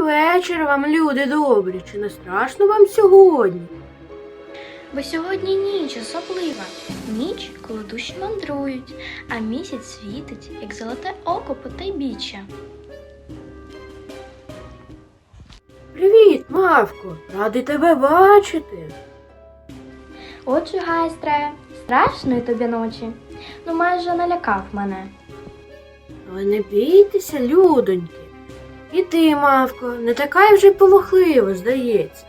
вечір вам, люди добрі. Чи не страшно вам сьогодні? Бо сьогодні ніч особлива. Ніч, коли душі мандрують, а місяць світить, як золоте око по тайбіччя. Привіт, Мавко! Радий тебе бачити. Отже, гайстре, страшної тобі ночі. Ну майже налякав мене. Але не бійтеся, людоньки. І ти, Мавко, не така й вже й полохлива, здається.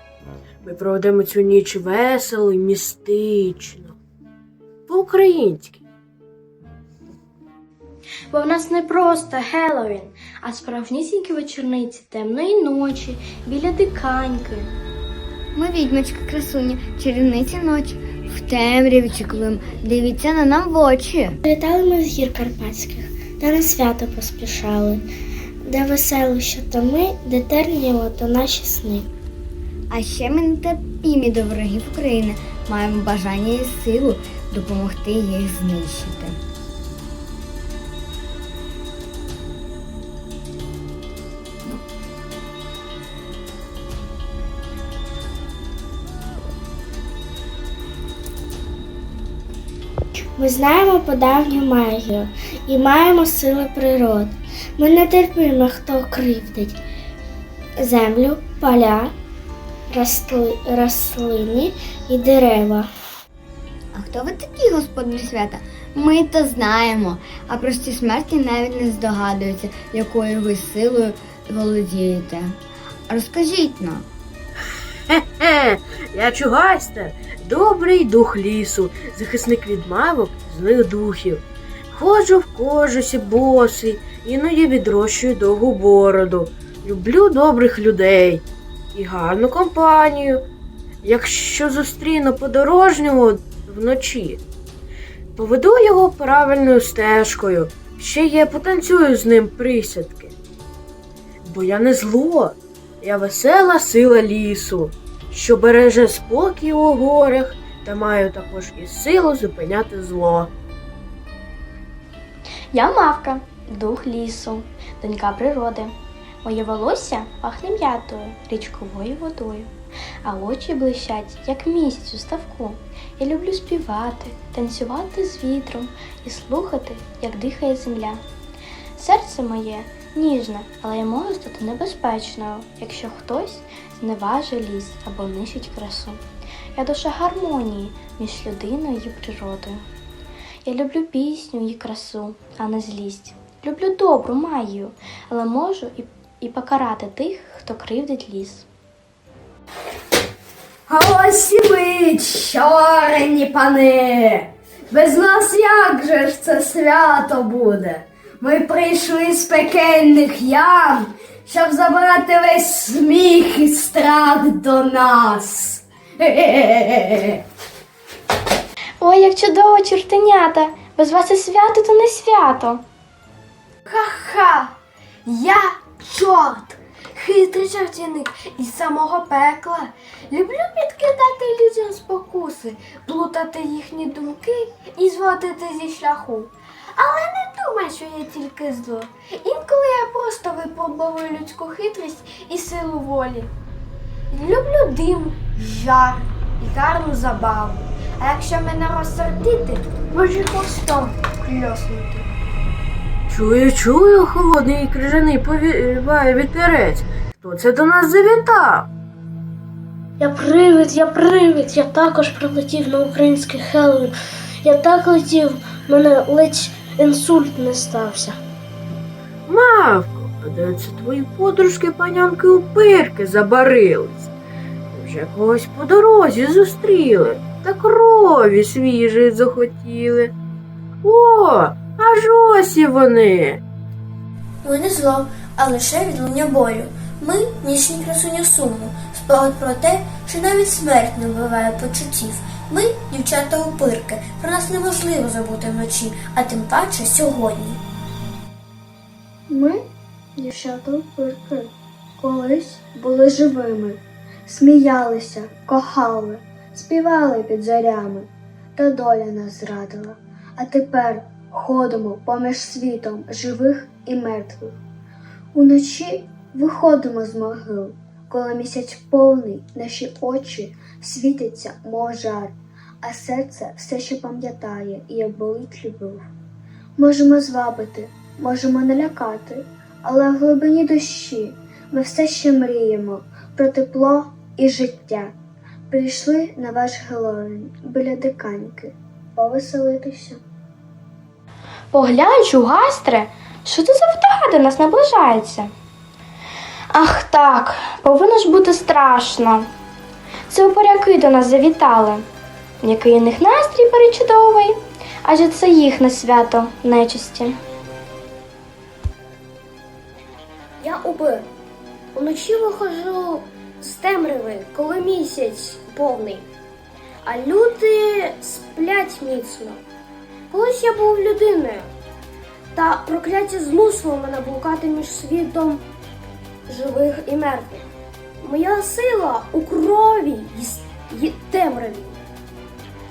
Ми проведемо цю ніч весело і містично. По-українськи. Бо в нас не просто Геловін, а справжнісінькі вечорниці темної ночі біля диканьки. Ми відьмочка красуня, чарівниці ночі. В темряві чеклим, дивіться на нам в очі. Літали ми з гір Карпатських, та на свято поспішали, де веселоща то ми, де терніво, то наші сни. А ще ми нетерпімі до ворогів України. Маємо бажання і силу допомогти їх знищити. Ми знаємо подавню магію і маємо сили природ. Ми не терпимо, хто кривдить землю, поля, росли, рослини і дерева. А хто ви такі, господи свята? Ми то знаємо, а прості смерті навіть не здогадуються, якою ви силою володієте. Розкажіть нам. Хе-хе, я чугайстер, добрий дух лісу, захисник від мавок, злих духів. Ходжу в кожусі босий, іноді відрощую довгу бороду. Люблю добрих людей і гарну компанію. Якщо зустріну подорожнього вночі, поведу його правильною стежкою, ще є потанцюю з ним присядки. Бо я не зло, я весела сила лісу, що береже спокій у горах та маю також і силу зупиняти зло. Я мавка, дух лісу, донька природи. Моє волосся пахне м'ятою, річковою водою, а очі блищать, як місяць у ставку. Я люблю співати, танцювати з вітром і слухати, як дихає земля. Серце моє ніжне, але я можу стати небезпечною, якщо хтось зневажує ліс або нищить красу. Я душа гармонії між людиною і природою. Я люблю пісню і красу, а не злість. Люблю добру магію, але можу і, і покарати тих, хто кривдить ліс. А ось і ви, чорні пани. Без нас як же ж це свято буде? Ми прийшли з пекельних ям, щоб забрати весь сміх і страх до нас. Хе-хе-хе. Ой, як чудово, чортенята! Без вас і свято, то не свято. Ха-ха! Я чорт, хитрий чортівник із самого пекла. Люблю підкидати людям спокуси, плутати їхні думки і зводити зі шляху. Але не думай, що я тільки зло. Інколи я просто випробовую людську хитрість і силу волі. Люблю дим, жар і гарну забаву. А якщо мене розсердити, може хвостом кльоснути. Чую, чую, холодний і крижаний повіває вітерець. Хто це до нас завітав? Я привид, я привид, я також прилетів на український Хеллоуін. Я так летів, мене ледь інсульт не стався. Мавко, а це твої подружки панянки упирки забарились? Вже когось по дорозі зустріли, та крові свіжої захотіли. О, аж ось і вони. Ми не зло, а лише відлуння болю. Ми нічні красуня суму, спогад про те, що навіть смерть не вбиває почуттів. Ми дівчата упирки, про нас неможливо забути вночі, а тим паче сьогодні. Ми, дівчата пирки, колись були живими, сміялися, кохали, співали під зорями, та доля нас зрадила. А тепер ходимо поміж світом живих і мертвих. Уночі Виходимо з могил, коли місяць повний, наші очі світяться, мов жар, а серце все ще пам'ятає і як болить любов. Можемо звабити, можемо налякати, але в глибині душі ми все ще мріємо про тепло і життя. Прийшли на ваш Геловін біля диканьки повеселитися. Поглянь, чугастре, що це за птаха до нас наближається? Ах так, повинно ж бути страшно. Це упоряки до нас завітали. Який у них настрій перечудовий, адже це їхнє свято нечисті. Я убив. Уночі виходжу з темряви, коли місяць повний, а люди сплять міцно. Колись я був людиною, та прокляття змусило мене блукати між світом живих і мертвих. Моя сила у крові і темряві.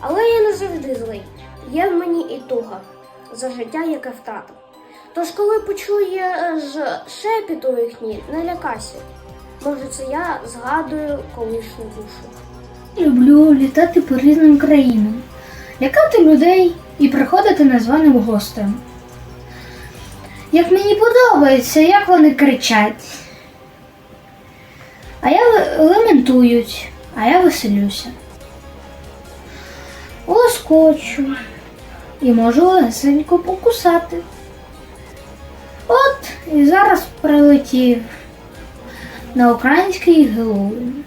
Але я не завжди злий. Є в мені і туга за життя, яке втратив. Тож, коли почуєш шепіт у вікні, не лякайся. Може, це я згадую колишню душу. Люблю літати по різним країнам, лякати людей і приходити незваним гостем. Як мені подобається, як вони кричать. А я лементують, а я веселюся. Лоскочу і можу легесенько покусати. От і зараз прилетів на український Геловін.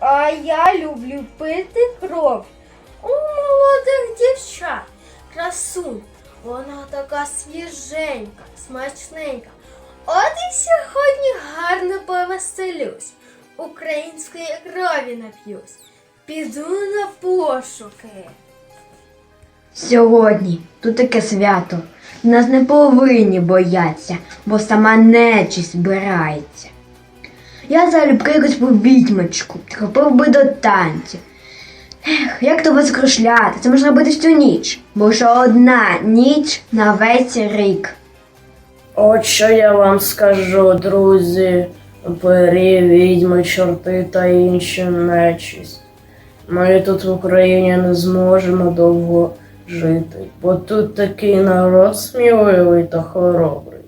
А я люблю пити кров у молодих дівчат. Красунь, вона така свіженька, смачненька. От і сьогодні гарно повеселюсь. Української крові нап'юсь. Піду на пошуки. Сьогодні тут таке свято. Нас не повинні боятися, бо сама нечість збирається. Я залюбки якусь відьмочку, хопив би до танців. Ех, як то вас крушляти? Це можна робити всю ніч, бо що одна ніч на весь рік. От що я вам скажу, друзі, пері, відьми, чорти та інші нечисть. Ми тут в Україні не зможемо довго жити, бо тут такий народ сміливий та хоробрий,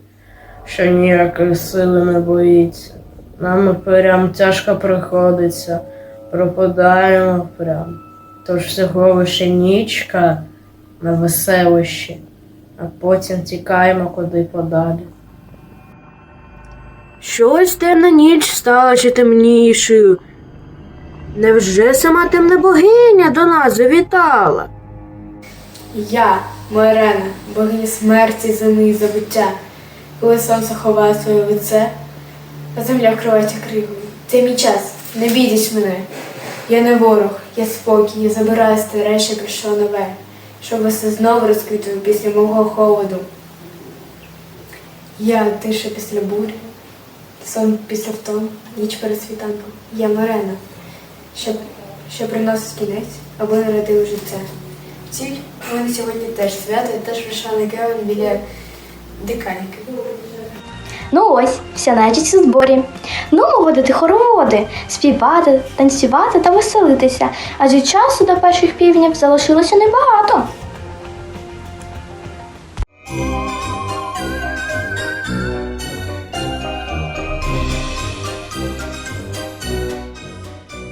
що ніякої сили не боїться. Нам прям тяжко приходиться, пропадаємо прям. Тож всього лише нічка на веселищі а потім тікаємо куди подалі. Щось темна ніч стала ще темнішою. Невже сама темна богиня до нас завітала? Я, Морена, богиня смерті, зими і забуття. Коли сонце ховає своє лице, земля вкривається кривою. Це мій час, не бійдіть мене. Я не ворог, я спокій, я забираю старе, що прийшло нове, щоб все знову розквітало після мого холоду. Я тиша після бурі, сон після втом, ніч перед світанком. Я Морена, що, що приносить кінець або народив життя. Ціль мене сьогодні теж свято, теж на Геон біля диканьки. Ну ось, вся нечисть у зборі. Ну, водити хороводи, співати, танцювати та веселитися, адже часу до перших півнів залишилося небагато.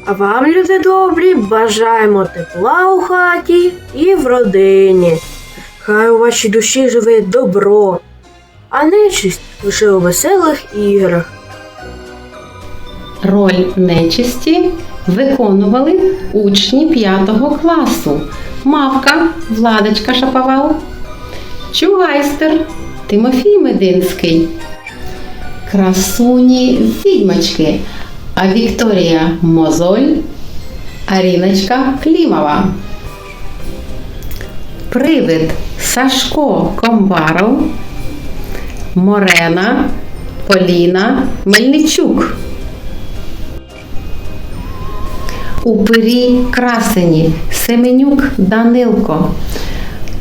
А вам, люди добрі, бажаємо тепла у хаті і в родині. Хай у вашій душі живе добро, а нечисть лише у веселих іграх. Роль нечисті виконували учні 5 класу. Мавка Владочка Шаповал, Чугайстер Тимофій Мединський, Красуні Відьмачки, а Вікторія Мозоль, Аріночка Клімова. Привид Сашко Комбаров, Морена Поліна Мельничук. Упирі Красені, Семенюк Данилко,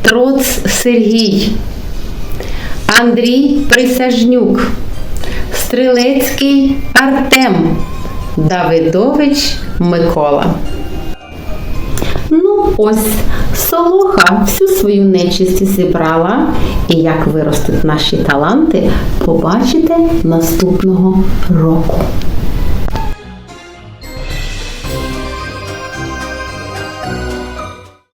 Троц Сергій, Андрій Присяжнюк, Стрілецький Артем, Давидович Микола. Ну, ось Солоха всю свою нечисть зібрала, і як виростуть наші таланти, побачите наступного року.